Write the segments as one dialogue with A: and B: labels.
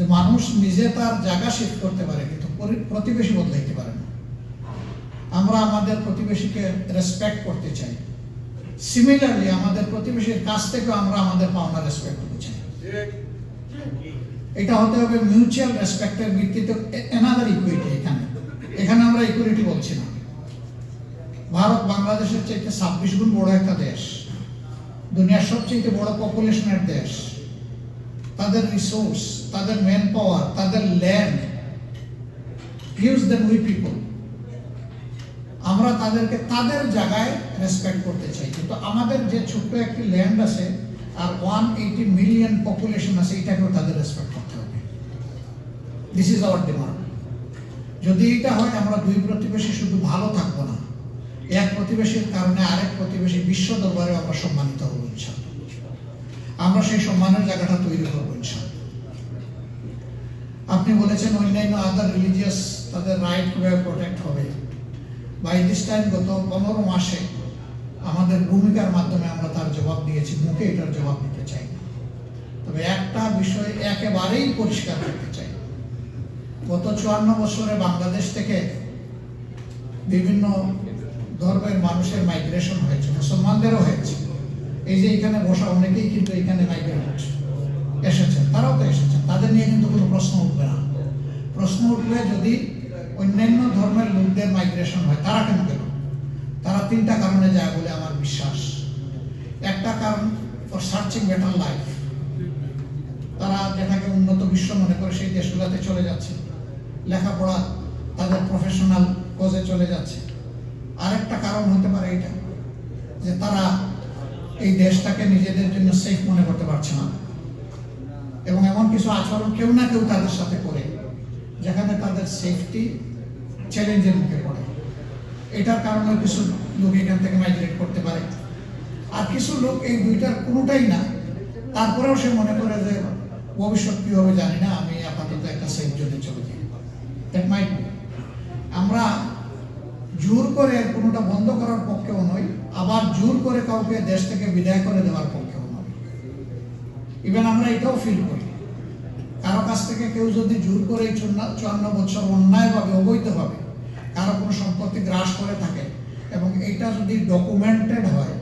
A: যে মানুষ নিজে তার জায়গা শিফট করতে পারে, কিন্তু প্রতিবেশী বদলাইতে পারে না। আমরা আমাদের প্রতিবেশীকে রেসপেক্ট করতে চাই। সিমিলারলি আমাদের প্রতিবেশীর কাছ থেকেও আমরা আমাদের পাওনা রেসপেক্ট করতে চাই। এটা হতে হবে মিউচুয়াল রেসপেক্টের ভিত্তিতে এনাদার ইকুইটি এখানে। এখানে আমরা ইকুইটি বলছি না। ভারত বাংলাদেশের চাইতে ছাব্বিশ গুণ বড় একটা দেশ। দুনিয়ার সবচেয়ে বড় পপুলেশনের দেশ। তাদের রিসোর্স তাদের ম্যান পাওয়ার তাদের land huge then we people আমরা তাদেরকে তাদের জায়গায় রেসপেক্ট করতে চাই। কিন্তু আমাদের যে ছোট্ট একটি ল্যান্ড আছে, আর ওয়ান এইটি মিলিয়ন পপুলেশন আছে, এটাকেও তাদের রেসপেক্ট করতে হবে। দিস ইজ আওয়ার ডিমান্ড যদি এটা হয়, আমরা দুই প্রতিবেশী শুধু ভালো থাকব না। এক প্রতিবেশীর কারণে আরেক প্রতিবেশী বিশ্ব দরবারে আমরা সম্মানিত হব, ইনশাআল্লাহ। আমরা সেই সম্মানের জায়গাটা তৈরি করব আপনি বলেছেন অন্যান্য আদার রিলিজিয়াস তাদের রাইট কীভাবে প্রোটেক্ট হবে। বাই দিস টাইম গত পনেরো মাসে আমাদের ভূমিকার মাধ্যমে আমরা তার জবাব দিয়েছি, মুখে এটার জবাব দিতে চাই না। তবে একটা বিষয় একেবারেই পরিষ্কার করতে চাই। গত চুয়ান্ন বছরে বাংলাদেশ থেকে বিভিন্ন ধর্মের মানুষের মাইগ্রেশন হয়েছে, মুসলমানদেরও হয়েছে। এই যে এখানে বসা অনেকেই কিন্তু এখানে হচ্ছে এসেছেন, তারাও তো এসেছেন। তাদের নিয়ে কিন্তু কোনো প্রশ্ন উঠবে না। প্রশ্ন উঠবে যদি অন্যান্য ধর্মের লোকদের মাইগ্রেশন হয়, তারা কেন গেল তারা তিনটা কারণে যায় বলে আমার বিশ্বাস। একটা কারণ ফর সার্চিং বেটার লাইফ তারা যেটাকে উন্নত বিশ্ব মনে করে, সেই দেশগুলোতে চলে যাচ্ছে। লেখাপড়া তাদের প্রফেশনাল কোজে চলে যাচ্ছে। আরেকটা কারণ হতে পারে এটা, যে তারা এই দেশটাকে নিজেদের জন্য সেফ মনে করতে পারছে না। এবং এমন কিছু আচরণ কেউ না কেউ তাদের সাথে করে, যেখানে তাদের সেফটি চ্যালেঞ্জের মুখে পড়ে। এটার কারণে কিছু লোক এখান থেকে মাইগ্রেট করতে পারে। আর কিছু লোক এই দুইটার কোনোটাই না, তারপরেও সে মনে করে যে ভবিষ্যৎ কি হবে জানি না, আমি আপাতত একটা সেফ জোনে চলে যাই। দ্যাট মাইট জোর করে কোনোটা বন্ধ করার পক্ষেও নই আবার জোর করে কাউকে দেশ থেকে বিদায় করে দেওয়ার পক্ষেও নই ইভেন আমরা এটাও ফিল করি। কারও কাছ থেকে কেউ যদি জোর করে এই চুয়ান্ন- বছর অন্যায়ভাবে, অবৈধভাবে কারও কোনো সম্পত্তি গ্রাস করে থাকে এবং এটা যদি ডকুমেন্টেড হয়,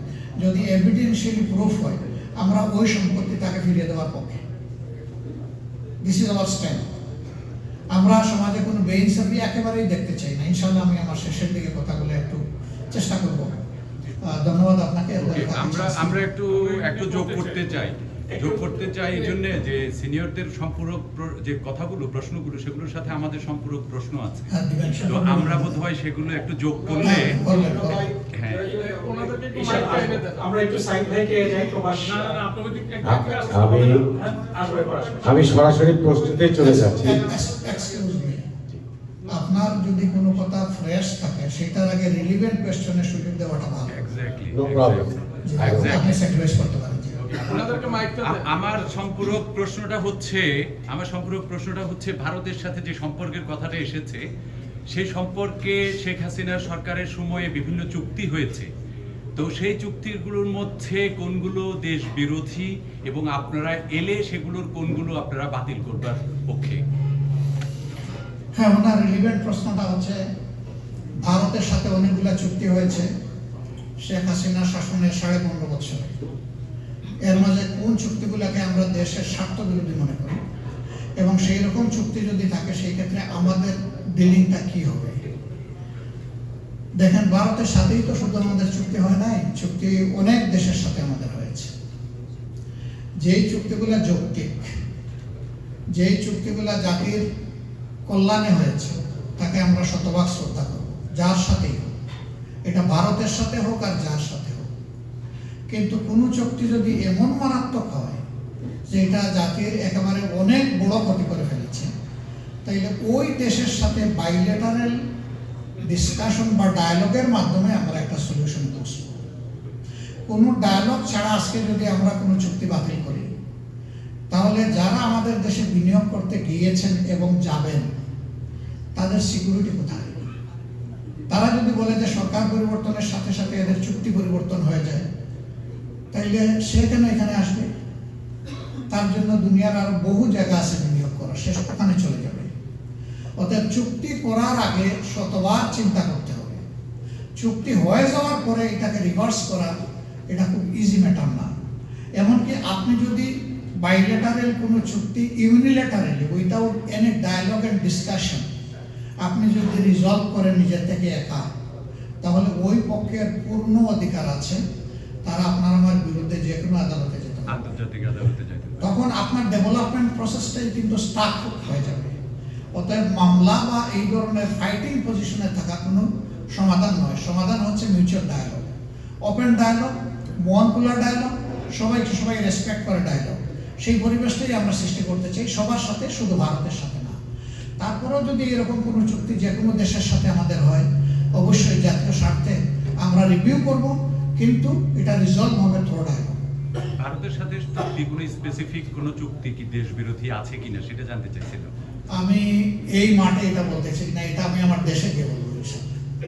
A: যদি এভিডেন্সিয়ালি প্রুফ হয়, আমরা ওই সম্পত্তি তাকে ফিরিয়ে দেওয়ার পক্ষে। দিস ইজ আওয়ার স্ট্যান্ড আমরা সমাজে কোনো বেইনসাফি একেবারেই দেখতে চাই না। ইনশাল্লাহ আমি আমার শেষের দিকে কথাগুলো একটু চেষ্টা করব। ধন্যবাদ আপনাকে।
B: আমরা আমরা একটু একটু যোগ করতে চাই। যোগ করতে চাই এই জন্য যে সিনিয়রদের সম্পূরক যে কথাগুলো প্রশ্নগুলো সেগুলোর সাথে আমাদের সম্পূরক প্রশ্ন আছে। তো আমরা বোধ হয় সেগুলো একটু যোগ করলে
C: আমি সরাসরি প্রশ্নতে চলে যাচ্ছি।
A: আপনার যদি কোনো কথা ফ্রেশ থাকে সেটার আগে রিলিভেন্ট কোয়েশ্চনের সুযোগ দেওয়াটা ভালো।
B: এক্স্যাক্টলি
C: নো প্রবলেম
A: আপনি স্যাক্রিফাইস করতে পারেন।
B: আমার সম্পূরক প্রশ্নটা হচ্ছে আমার সম্পূরক প্রশ্নটা হচ্ছে ভারতের সাথে যে সম্পর্কের কথাটা এসেছে সেই সম্পর্কে শেখ হাসিনা সরকারের সময়ে বিভিন্ন চুক্তি হয়েছে। তো সেই চুক্তিগুলোর মধ্যে কোনগুলো দেশ বিরোধী এবং আপনারা এলে সেগুলোর কোনগুলো আপনারা বাতিল করবার পক্ষে?
A: হ্যাঁ ওনার রিলিভেন্ট প্রশ্নটা হচ্ছে ভারতের সাথে অনেকগুলা চুক্তি হয়েছে শেখ হাসিনা শাসনের সাড়ে পনেরো বছর। এর মাঝে কোন চুক্তিগুলোকে আমরা দেশের স্বার্থ বিরোধী মনে করি? এবং সেই রকম চুক্তি যদি থাকে, সেই ক্ষেত্রে আমাদের ডিলিংটা কি হবে? দেখেন ভারতের সাথেই তো শুধু আমাদের চুক্তি হয় নাই? চুক্তি অনেক দেশের সাথে আমাদের হয়েছে। যেই চুক্তিগুলো যৌক্তিক, যেই চুক্তিগুলো জাতির কল্যাণে হয়েছে, তাকে আমরা শতভাগ শ্রদ্ধা করব। যার সাথেই হোক। এটা ভারতের সাথে হোক আর যার সাথে কিন্তু কোনো চুক্তি যদি এমন মারাত্মক হয় যে এটা জাতির একেবারে অনেক বড় ক্ষতি করে ফেলেছে, তাইলে ওই দেশের সাথে বাইলেটারাল ডিসকাশন বা ডায়ালগের মাধ্যমে আমরা একটা সলিউশন করছি। কোনো ডায়ালগ ছাড়া আজকে যদি আমরা কোনো চুক্তি বাতিল করি, তাহলে যারা আমাদের দেশে বিনিয়োগ করতে গিয়েছেন এবং যাবেন, তাদের সিকিউরিটি কোথায়? তারা যদি বলে যে সরকার পরিবর্তনের সাথে সাথে এদের চুক্তি পরিবর্তন হয়ে যায় তাইলে সে কেন এখানে আসবে। তার জন্য দুনিয়ার আরও বহু জায়গা আছে বিনিয়োগ করার। শেষ ওখানে চলে যাবে। অতএব চুক্তি করার আগে শতবার চিন্তা করতে হবে। চুক্তি হয়ে যাওয়ার পরে এটাকে রিভার্স করা, এটা খুব ইজি ম্যাটার না। এমনকি আপনি যদি বাইলেটারেল কোনো চুক্তি unilaterally without any dialogue and discussion আপনি যদি রিজলভ করেন নিজের থেকে একা, তাহলে ওই পক্ষের পূর্ণ অধিকার আছে। তারা আপনার আমার বিরুদ্ধে যে কোনো আদালতে যেতে
B: আন্তর্জাতিক আদালতে পারে।
A: তখন আপনার ডেভেলপমেন্ট প্রসেসটাই কিন্তু স্টাক হয়ে যাবে। অতএব মামলা বা এই ধরনের ফাইটিং পজিশনে থাকা কোনো সমাধান নয়। সমাধান হচ্ছে মিউচুয়াল ডায়ালগ ওপেন ডায়ালগ মন খোলা ডায়ালগ সবাইকে সবাই রেসপেক্ট করে ডায়ালগ সেই পরিবেশটাই আমরা সৃষ্টি করতে চাই সবার সাথে শুধু ভারতের সাথে না। তারপরেও যদি এরকম কোনো চুক্তি যে কোনো দেশের সাথে আমাদের হয় অবশ্যই জাতীয় স্বার্থে আমরা রিভিউ করব। কিন্তু এটা রিজলভ হবে থ্রো ডায়ালগ
B: ভারতের সাথে চুক্তি কোনো স্পেসিফিক কোনো চুক্তি কি দেশ বিরোধী আছে কিনা সেটা জানতে চাইছিলাম।
A: আমি এই মাঠে এটা বলতে চাই না এটা আমি আমার দেশে